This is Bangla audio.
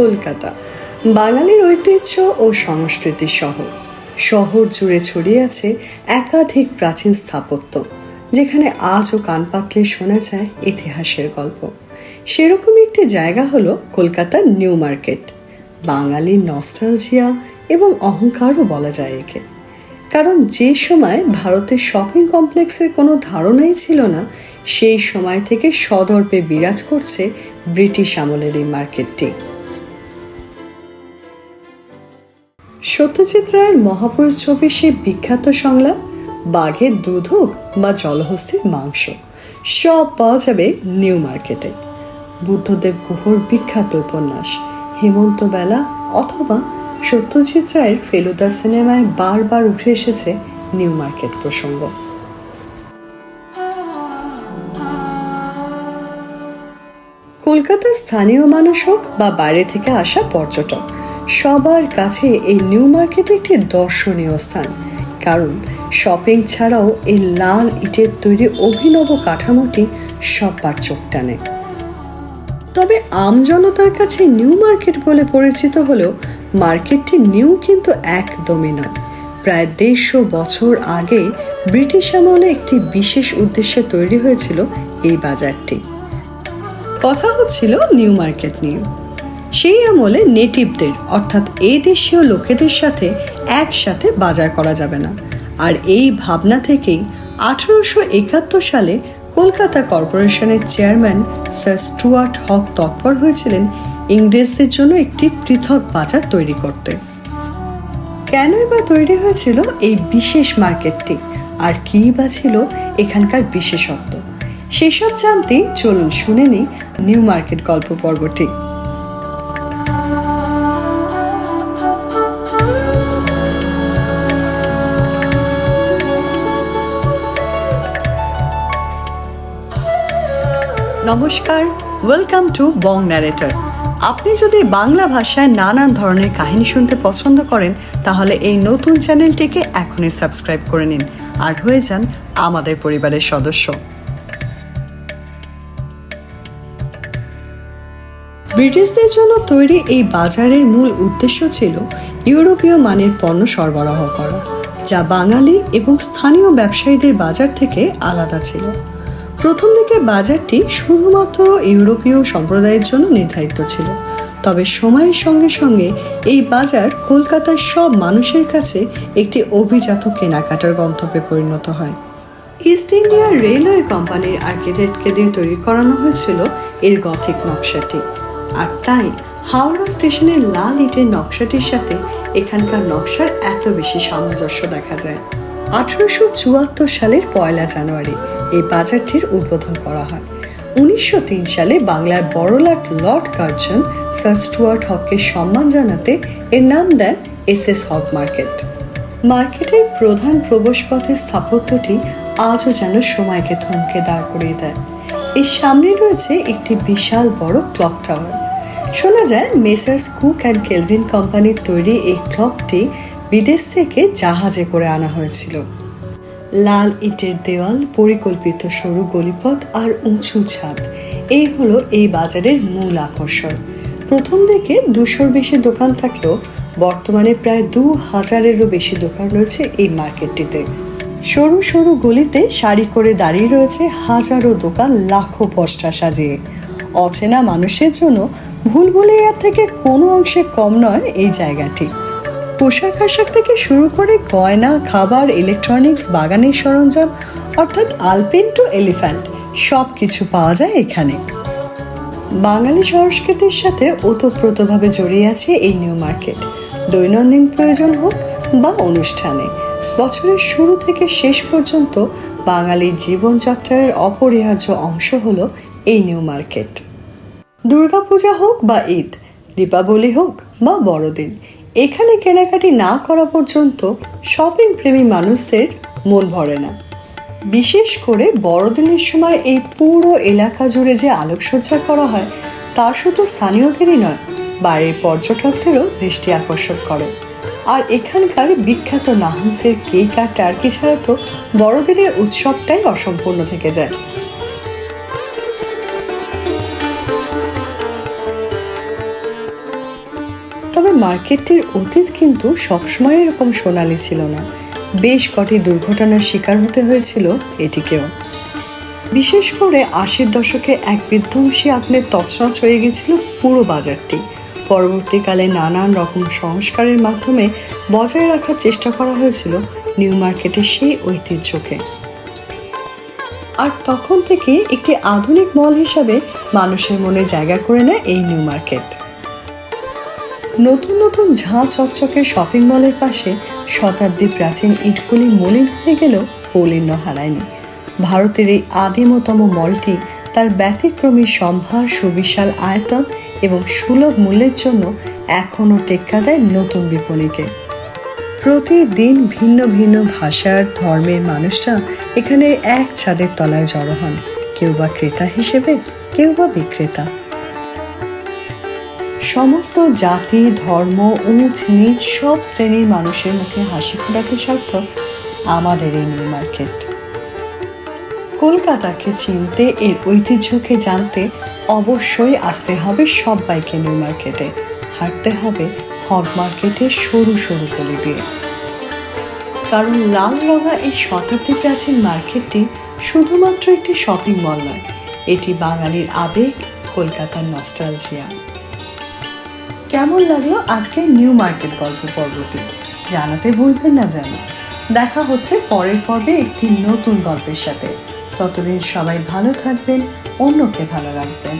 কলকাতা, বাঙালির ঐতিহ্য ও সংস্কৃতির শহর শহর জুড়ে ছড়িয়ে আছে একাধিক প্রাচীন স্থাপত্য, যেখানে আজও কান পাতলে শোনা যায় ইতিহাসের গল্প। সেরকম একটি জায়গা হলো কলকাতার নিউ মার্কেট। বাঙালির নস্টালজিয়া এবং অহংকারও বলা যায় একে। কারণ যে সময় ভারতের শপিং কমপ্লেক্সের কোনো ধারণাই ছিল না, সেই সময় থেকে সদর্পে বিরাজ করছে ব্রিটিশ আমলের এই মার্কেটটি। সত্যজিৎ রায়ের মহাপুরুষ ছবির সেই বিখ্যাত সংলাপ, বাঘের দুধ হোক বা জলহস্তির মাংস, সব পাওয়া যাবে নিউ মার্কেটে। বুদ্ধদেব গুহর বিখ্যাত উপন্যাস, হেমন্ত বেলা অথবা সত্যজিৎ রায়ের ফেলুদা সিনেমায় বারবার উঠে এসেছে নিউ মার্কেট প্রসঙ্গ। কলকাতার স্থানীয় মানুষ হোক বা বাইরে থেকে আসা পর্যটক সবার কাছে এই নিউ মার্কেট একটি দর্শনীয় স্থান। কারণ শপিং ছাড়াও এই লাল ইটের তৈরি অভিনব কাঠামোটি সববার চোখ টানে। তবে আমজনতার কাছে নিউ মার্কেট বলে পরিচিত হলেও মার্কেটটি নিউ কিন্তু একদমই নয়। প্রায় দেড়শো বছর আগে ব্রিটিশ আমলে একটি বিশেষ উদ্দেশ্যে তৈরি হয়েছিল এই বাজারটি। কথা হচ্ছিল নিউ মার্কেট নিয়ে। সেই আমলে নেটিভদের অর্থাৎ এই দেশীয় লোকেদের সাথে একসাথে বাজার করা যাবে না। আর এই ভাবনা থেকেই আঠারোশো একাত্তর সালে কলকাতা কর্পোরেশনের চেয়ারম্যান স্যার স্টুয়ার্ট হক তৎপর হয়েছিলেন ইংরেজদের জন্য একটি পৃথক বাজার তৈরি করতে। কেনই বা তৈরি হয়েছিল এই বিশেষ মার্কেটটি? আর কী বা ছিল এখানকার বিশেষত্ব? সেসব জানতে চলুন শুনে নিই নিউ মার্কেট গল্প পর্বটি। নমস্কার ওয়েলকাম টু বং ন্যারেটর আপনি যদি বাংলা ভাষায় নানান ধরনের কাহিনী শুনতে পছন্দ করেন, তাহলে এই নতুন চ্যানেলটিকে এখনই সাবস্ক্রাইব করে নিন, আর হয়ে যান আমাদের পরিবারের সদস্য। ব্রিটিশদের জন্য তৈরি এই বাজারের মূল উদ্দেশ্য ছিল ইউরোপীয় মানের পণ্য সরবরাহ করা, যা বাঙালি এবং স্থানীয় ব্যবসায়ীদের বাজার থেকে আলাদা ছিল। প্রথম দিকে বাজারটি শুধুমাত্র ইউরোপীয় সম্প্রদায়ের জন্য নির্ধারিত ছিল। তবে সময়ের সঙ্গে সঙ্গে এই বাজার কলকাতার সব মানুষের কাছে একটি অভিজাত কেনাকাটার গন্তব্যে পরিণত হয়। ইস্ট ইন্ডিয়া রেলওয়ে কোম্পানির আর্কিটেক্টকে দিয়ে তৈরি করানো হয়েছিল এর গথিক নকশাটি। আর তাই হাওড়া স্টেশনের লাল ইটের নকশাটির সাথে এখানকার নকশার এত বেশি সামঞ্জস্য দেখা যায়। আঠারোশো চুয়াত্তর সালের পয়লা জানুয়ারি এই বাজারটির উদ্বোধন করা হয়। উনিশশো সালে বাংলার বড়লাট লর্ড কার্জন, স্যার স্টুয়ার্ট হককে সম্মান জানাতে এর নাম দেন এস এস হক মার্কেট। মার্কেটের প্রধান প্রবেশপথের স্থাপত্যটি আজও যেন সময়কে থমকে দাঁড় করিয়ে দেয়। এর সামনে রয়েছে একটি বিশাল বড় ক্লক টাওয়ার। শোনা যায়, মেসার্স কুক অ্যান্ড কেলভিন কোম্পানির তৈরি এই ক্লকটি বিদেশ থেকে জাহাজে করে আনা হয়েছিল। লাল ইটের দেওয়াল, পরিকল্পিত সরু গলিপথ আর উঁচু ছাদ, এই হলো এই বাজারের মূল আকর্ষণ। প্রথম দিকে দুশোর বেশি দোকান থাকলেও বর্তমানে প্রায় দু হাজারেরও বেশি দোকান রয়েছে এই মার্কেটটিতে। সরু সরু গলিতে শাড়ি করে দাঁড়িয়ে রয়েছে হাজারো দোকান লাখো পস্টা সাজিয়ে। অচেনা মানুষের জন্য ভুল ভুলভুলিয়ার থেকে কোনো অংশে কম নয় এই জায়গাটি। পোশাক আশাক থেকে শুরু করে গয়না, খাবার ইলেকট্রনিক্স বাগানের সরঞ্জাম, অর্থাৎ আলপিন টু এলিফ্যান্ট সব কিছু পাওয়া যায় এখানে। বাঙালি সংস্কৃতির সাথে ওতপ্রোতভাবে জড়িয়ে আছে এই নিউ মার্কেট। দৈনন্দিন প্রয়োজন হোক বা অনুষ্ঠানে, বছরের শুরু থেকে শেষ পর্যন্ত বাঙালির জীবনযাত্রার অপরিহার্য অংশ হল এই নিউ মার্কেট। দুর্গাপূজা হোক বা ঈদ, দীপাবলি হোক বা বড়দিন এখানে কেনাকাটি না করা পর্যন্ত শপিং প্রেমী মানুষদের মন ভরে না। বিশেষ করে বড়দিনের সময় এই পুরো এলাকা জুড়ে যে আলোকসজ্জা করা হয়, তা শুধু স্থানীয়দেরই নয়, বাইরের পর্যটকদেরও দৃষ্টি আকর্ষণ করে। আর এখানকার বিখ্যাত নাহুসের কেক আর টার্কি ছাড়া তো বড়দিনের উৎসবটাই অসম্পূর্ণ থেকে যায়। মার্কেটটির অতীত কিন্তু সবসময় এরকম সোনালি ছিল না। বেশ কটি দুর্ঘটনার শিকার হতে হয়েছিল এটিকেও। বিশেষ করে আশির দশকে এক বিধ্বংসী আগ্নের তছনছ হয়ে গেছিল পুরো বাজারটি। পরবর্তীকালে নানান রকম সংস্কারের মাধ্যমে বজায় রাখার চেষ্টা করা হয়েছিল নিউ মার্কেটের সেই ঐতিহ্যকে। আর তখন থেকে একটি আধুনিক মল হিসাবে মানুষের মনে জায়গা করে নেয় এই নিউ মার্কেট। নতুন নতুন ঝাঁ চকচকে শপিং মলের পাশে শতাব্দী প্রাচীন ইটগুলি মলিন হয়ে গেলেও কৌলিন্য হারায়নি। ভারতের এই আদিমতম মলটি তার ব্যতিক্রমী সম্ভার, সুবিশাল আয়তন এবং সুলভ মূল্যের জন্য এখনও টেক্কা দেয় নতুন বিপণীকে। প্রতিদিন ভিন্ন ভিন্ন ভাষার ধর্মের মানুষরা এখানে এক ছাদের তলায় জড়ো হন। কেউ বা ক্রেতা হিসেবে, কেউ বা বিক্রেতা। সমস্ত জাতি, ধর্ম, উঁচ, নিচ সব শ্রেণির মানুষের মুখে হাসি ফোটাতে সার্থক আমাদের এই নিউ মার্কেট। কলকাতাকে চিনতে, এর ঐতিহ্যকে জানতে অবশ্যই আসতে হবে সবাইকে নিউ মার্কেটে। হাঁটতে হবে হগ মার্কেটের সরু সরু গলি দিয়ে। কারণ লাল রঙা এই শতাব্দী প্রাচীন মার্কেটটি শুধুমাত্র একটি শপিং মল নয়, এটি বাঙালির আবেগ, কলকাতার নস্টালজিয়া। কেমন লাগল আজকের নিউ মার্কেট গল্প পর্বটি? জানাতে ভুলবেন না যেন। দেখা হচ্ছে পরের পর্বে একটি নতুন গল্পের সাথে। ততদিন সবাই ভালো থাকবেন, অন্যকে ভালো রাখবেন।